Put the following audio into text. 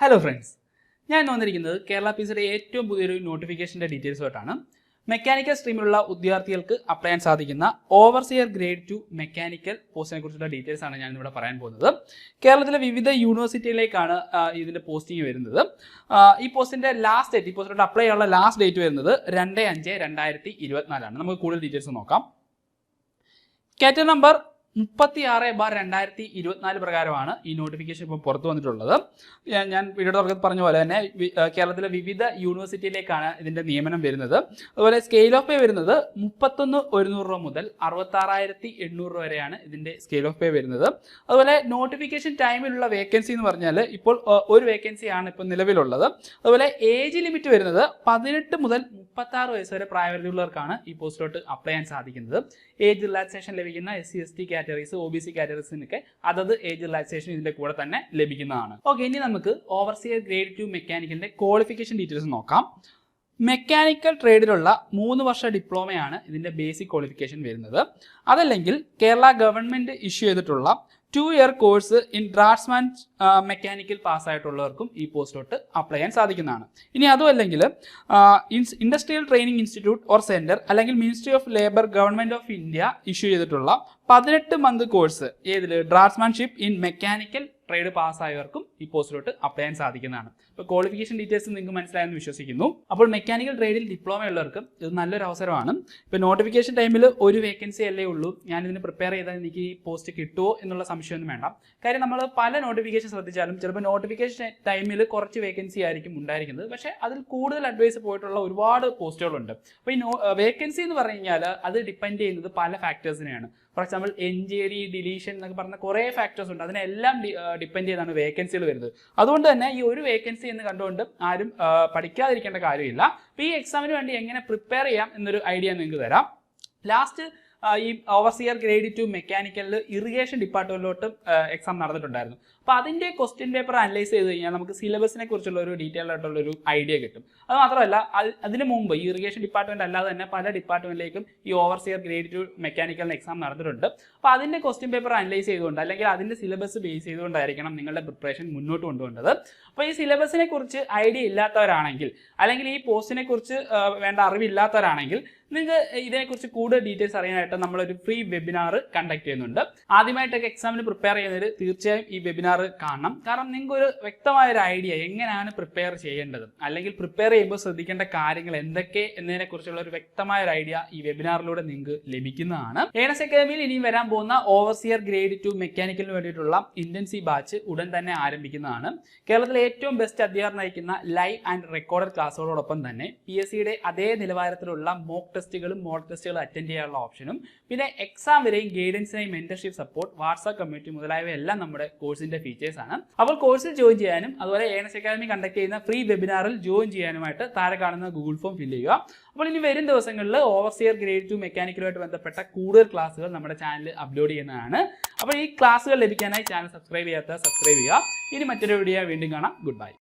Hello friends ഞാൻ വന്നിരിക്കുന്നത് Kerala P സിയുടെ ഏറ്റവും പുതിയൊരു നോട്ടിഫിക്കേഷന്റെ ഡീറ്റെയിൽസുമായിട്ടാണ് മെക്കാനിക്കൽ സ്ട്രീമിലുള്ള ഉദ്യോഗാർത്ഥികൾക്ക് അപ്ലൈ ചെയ്യാൻ സാധിക്കുന്ന ഓവർസിയർ ഗ്രേഡ് ടു മെക്കാനിക്കൽ പോസ്റ്റിനെ കുറിച്ചുള്ള ഡീറ്റെയിൽസ് ആണ് ഞാൻ ഇവിടെ പറയാൻ പോകുന്നത്. കേരളത്തിലെ വിവിധ യൂണിവേഴ്സിറ്റിയിലേക്കാണ് ഇതിന്റെ പോസ്റ്റിംഗ് വരുന്നത്. ഈ പോസ്റ്റിന്റെ ലാസ്റ്റ് ഡേറ്റ് ഈ പോസ്റ്റിലോട്ട് അപ്ലൈ ചെയ്യാനുള്ള ലാസ്റ്റ് ഡേറ്റ് വരുന്നത് രണ്ട് അഞ്ച് രണ്ടായിരത്തി ഇരുപത്തിനാലാണ്. നമുക്ക് കൂടുതൽ ഡീറ്റെയിൽസ് നോക്കാം. കാറ്റഗറി നമ്പർ മുപ്പത്തി ആറ് ബാർ രണ്ടായിരത്തി ഇരുപത്തിനാല് പ്രകാരമാണ് ഈ നോട്ടിഫിക്കേഷൻ ഇപ്പോൾ പുറത്തു വന്നിട്ടുള്ളത്. ഞാൻ- വീഡിയോയുടെ തുടക്കത്തിൽ പറഞ്ഞ പോലെ തന്നെ കേരളത്തിലെ വിവിധ യൂണിവേഴ്സിറ്റിയിലേക്കാണ് ഇതിന്റെ നിയമനം വരുന്നത്. അതുപോലെ സ്കെയിൽ ഓഫ് പേ വരുന്നത് മുപ്പത്തൊന്ന് ഒരുന്നൂറ് രൂപ മുതൽ അറുപത്താറായിരത്തി എണ്ണൂറ് രൂപ വരെയാണ് ഇതിന്റെ സ്കെയിൽ ഓഫ് പേ വരുന്നത്. അതുപോലെ നോട്ടിഫിക്കേഷൻ ടൈമിലുള്ള വേക്കൻസി എന്ന് പറഞ്ഞാൽ ഇപ്പോൾ ഒരു വേക്കൻസി ആണ് ഇപ്പോൾ നിലവിലുള്ളത്. അതുപോലെ ഏജ് ലിമിറ്റ് വരുന്നത് പതിനെട്ട് മുതൽ മുപ്പത്താറ് വയസ്സ് വരെ പ്രായപരിധിയുള്ളവർക്കാണ് ഈ പോസ്റ്റിലോട്ട് അപ്ലൈ ചെയ്യാൻ സാധിക്കുന്നത്. ഏജ് റിലാക്സേഷൻ ലഭിക്കുന്ന S C S T categories O B C കാറ്റഗറീസിനൊക്കെ അതത് ഏജ് റിലാക്സേഷൻ ഇതിന്റെ കൂടെ തന്നെ ലഭിക്കുന്നതാണ്. ഓക്കെ ഇനി നമുക്ക് ഓവർസിയർ ഗ്രേഡ് ടു മെക്കാനിക്കലിന്റെ ക്വാളിഫിക്കേഷൻ ഡീറ്റെയിൽസ് നോക്കാം. മെക്കാനിക്കൽ ട്രേഡിലുള്ള മൂന്ന് വർഷ ഡിപ്ലോമയാണ് ഇതിന്റെ ബേസിക് ക്വാളിഫിക്കേഷൻ വരുന്നത്. അതല്ലെങ്കിൽ കേരള ഗവൺമെന്റ് ഇഷ്യൂ ചെയ്തിട്ടുള്ള two year course in draftsman mechanical പാസ്സായിട്ടുള്ളവർക്കും ഈ പോസ്റ്റിലോട്ട് അപ്ലൈ ചെയ്യാൻ സാധിക്കുന്നതാണ്. ഇനി അതും അല്ലെങ്കിൽ industrial training institute or centre അല്ലെങ്കിൽ ministry of labour government of India issue ചെയ്തിട്ടുള്ള പതിനെട്ട് മന്ത് കോഴ്സ് ഏതിൽ ഡ്രാഫ്റ്റ്സ്മാൻഷിപ്പ് ഇൻ മെക്കാനിക്കൽ ട്രേഡ് പാസ്സായവർക്കും ഈ പോസ്റ്റിലോട്ട് അപ്ലൈ ചെയ്യാൻ സാധിക്കുന്നതാണ്. ഇപ്പോൾ ക്വാളിഫിക്കേഷൻ ഡീറ്റെയിൽസ് നിങ്ങൾക്ക് മനസ്സിലായെന്ന് വിശ്വസിക്കുന്നു. അപ്പോൾ മെക്കാനിക്കൽ ട്രേഡിൽ ഡിപ്ലോമ ഉള്ളവർക്ക് ഇത് നല്ലൊരു അവസരമാണ്. ഇപ്പോൾ നോട്ടിഫിക്കേഷൻ ടൈമിൽ ഒരു വേക്കൻസി അല്ലേ ഉള്ളൂ. ഞാൻ ഇതിന് പ്രിപ്പയർ ചെയ്താൽ എനിക്ക് ഈ പോസ്റ്റ് കിട്ടുമോ എന്നുള്ള സംശയമൊന്നും വേണ്ട. കാര്യം നമ്മൾ പല നോട്ടിഫിക്കേഷൻ ശ്രദ്ധിച്ചാലും ചിലപ്പോൾ നോട്ടിഫിക്കേഷൻ ടൈമിൽ കുറച്ച് വേക്കൻസി ആയിരിക്കും ഉണ്ടായിരിക്കുന്നത്. പക്ഷേ അതിൽ കൂടുതൽ അഡ്വൈസ് പോയിട്ടുള്ള ഒരുപാട് പോസ്റ്റുകളുണ്ട്. അപ്പോൾ ഈ വേക്കൻസി എന്ന് പറഞ്ഞു കഴിഞ്ഞാൽ അത് ഡിപ്പെൻഡ് ചെയ്യുന്നത് പല ഫാക്ടേഴ്സിനെയാണ് ഫോർ എക്സാമ്പിൾ എൻജിയറി ഡിലീഷൻ എന്നൊക്കെ പറഞ്ഞ കുറേ ഫാക്ടേഴ്സ് ഉണ്ട്. അതിനെല്ലാം ഡിപ്പെൻഡ് ചെയ്താണ് വേക്കൻസികൾ വരുന്നത്. അതുകൊണ്ട് തന്നെ ഈ ഒരു വേക്കൻസി എന്ന് കണ്ടുകൊണ്ട് ആരും പഠിക്കാതിരിക്കേണ്ട കാര്യമില്ല. അപ്പോൾ ഈ എക്സാമിന് വേണ്ടി എങ്ങനെ പ്രിപ്പയർ ചെയ്യാം എന്നൊരു ഐഡിയ നിങ്ങൾക്ക് തരാം. ലാസ്റ്റ് ഈ ഓവർസിയർ ഗ്രേഡ് ടു മെക്കാനിക്കലിൽ ഇറിഗേഷൻ ഡിപ്പാർട്ട്മെന്റിലോട്ട് എക്സാം നടന്നിട്ടുണ്ടായിരുന്നു. അപ്പോൾ അതിന്റെ ക്വസ്റ്റ്യൻ പേപ്പർ അനലൈസ് ചെയ്ത് കഴിഞ്ഞാൽ നമുക്ക് സിലബസിനെ കുറിച്ചുള്ള ഒരു ഡീറ്റെയിൽ ആയിട്ടുള്ള ഒരു ഐഡിയ കിട്ടും. അത് മാത്രമല്ല അത് അതിന് മുമ്പ് ഈ ഇറിഗേഷൻ ഡിപ്പാർട്ട്മെന്റ് അല്ലാതെ തന്നെ പല ഡിപ്പാർട്ട്മെന്റിലേക്കും ഈ ഓവർസിയർ ഗ്രേഡ് ടു മെക്കാനിക്കലിന് എക്സാം നടന്നിട്ടുണ്ട്. അപ്പോൾ അതിന്റെ ക്വസ്റ്റ്യൻ പേപ്പർ അനലൈസ് ചെയ്തുകൊണ്ട് അല്ലെങ്കിൽ അതിന്റെ സിലബസ് ബേസ് ചെയ്തുകൊണ്ടായിരിക്കണം നിങ്ങളുടെ പ്രിപ്പറേഷൻ മുന്നോട്ട് കൊണ്ടുപോകേണ്ടത് അപ്പോൾ ഈ സിലബസിനെ കുറിച്ച് ഐഡിയ ഇല്ലാത്തവരാണെങ്കിൽ അല്ലെങ്കിൽ ഈ പോസ്റ്റിനെ കുറിച്ച് വേണ്ട അറിവില്ലാത്തവരാണെങ്കിൽ നിങ്ങൾക്ക് ഇതിനെക്കുറിച്ച് കൂടുതൽ ഡീറ്റെയിൽസ് അറിയാനായിട്ട് നമ്മളൊരു ഫ്രീ വെബിനാർ കണ്ടക്ട് ചെയ്യുന്നുണ്ട്. ആദ്യമായിട്ടൊക്കെ എക്സാമിന് പ്രിപ്പയർ ചെയ്യുന്നവർ തീർച്ചയായും ഈ വെബിനാർ കാണണം. കാരണം നിങ്ങൾക്ക് ഒരു വ്യക്തമായ ഒരു ഐഡിയ എങ്ങനെയാണ് പ്രിപ്പയർ ചെയ്യേണ്ടത്. അല്ലെങ്കിൽ പ്രിപ്പയർ ചെയ്യുമ്പോൾ ശ്രദ്ധിക്കേണ്ട കാര്യങ്ങൾ എന്തൊക്കെ എന്നതിനെ കുറിച്ചുള്ള ഒരു വ്യക്തമായ ഒരു ഐഡിയ ഈ വെബിനാറിലൂടെ നിങ്ങൾക്ക് ലഭിക്കുന്നതാണ്. ഏണസ് അക്കാദമിയിൽ ഇനി വരാൻ പോകുന്ന ഓവർസിയർ ഗ്രേഡ് ടു മെക്കാനിക്കലിന് വേണ്ടിയിട്ടുള്ള ഇന്റൻസി ബാച്ച് ഉടൻ തന്നെ ആരംഭിക്കുന്നതാണ്. കേരളത്തിലെ ഏറ്റവും ബെസ്റ്റ് അധ്യാപകർ നയിക്കുന്ന ലൈവ് ആൻഡ് റെക്കോർഡഡ് ക്ലാസ്സുകളോടൊപ്പം തന്നെ പി എസ് സിയുടെ അതേ നിലവാരത്തിലുള്ള മോക്ക് ടെസ്റ്റുകളും മോക്ക് ടെസ്റ്റുകളും അറ്റൻഡ് ചെയ്യാനുള്ള ഓപ്ഷനും പിന്നെ എക്സാം വരെയും ഗൈഡൻസിനായി മെന്റർഷിപ്പ് സപ്പോർട്ട് വാട്സാപ്പ് കമ്മ്യൂണിറ്റി മുതലായവയെല്ലാം നമ്മുടെ കോഴ്സിന്റെ ഫീച്ചേഴ്സ് ആണ്. അപ്പോൾ കോഴ്സിൽ ജോയിൻ ചെയ്യാനും അതുപോലെ ഏണസ് അക്കാദമി കണ്ടക്ട് ചെയ്യുന്ന ഫ്രീ വെബിനാറിൽ ജോയിൻ ചെയ്യാനുമായിട്ട് താഴെ കാണുന്ന ഗൂഗിൾ ഫോം ഫില്ല് ചെയ്യുക. അപ്പോൾ ഇനി വരും ദിവസങ്ങളിൽ ഓവർസിയർ ഗ്രേഡ് ടു മെക്കാനിക്കലുമായിട്ട് ബന്ധപ്പെട്ട കൂടുതൽ ക്ലാസ്സുകൾ നമ്മുടെ ചാനൽ അപ്ലോഡ് ചെയ്യുന്നതാണ്. അപ്പോൾ ഈ ക്ലാസ്സുകൾ ലഭിക്കാനായി ചാനൽ സബ്സ്ക്രൈബ് ചെയ്യാത്ത സബ്സ്ക്രൈബ് ചെയ്യുക. ഇനി മറ്റൊരു വീഡിയോ വീണ്ടും കാണാം. Good bye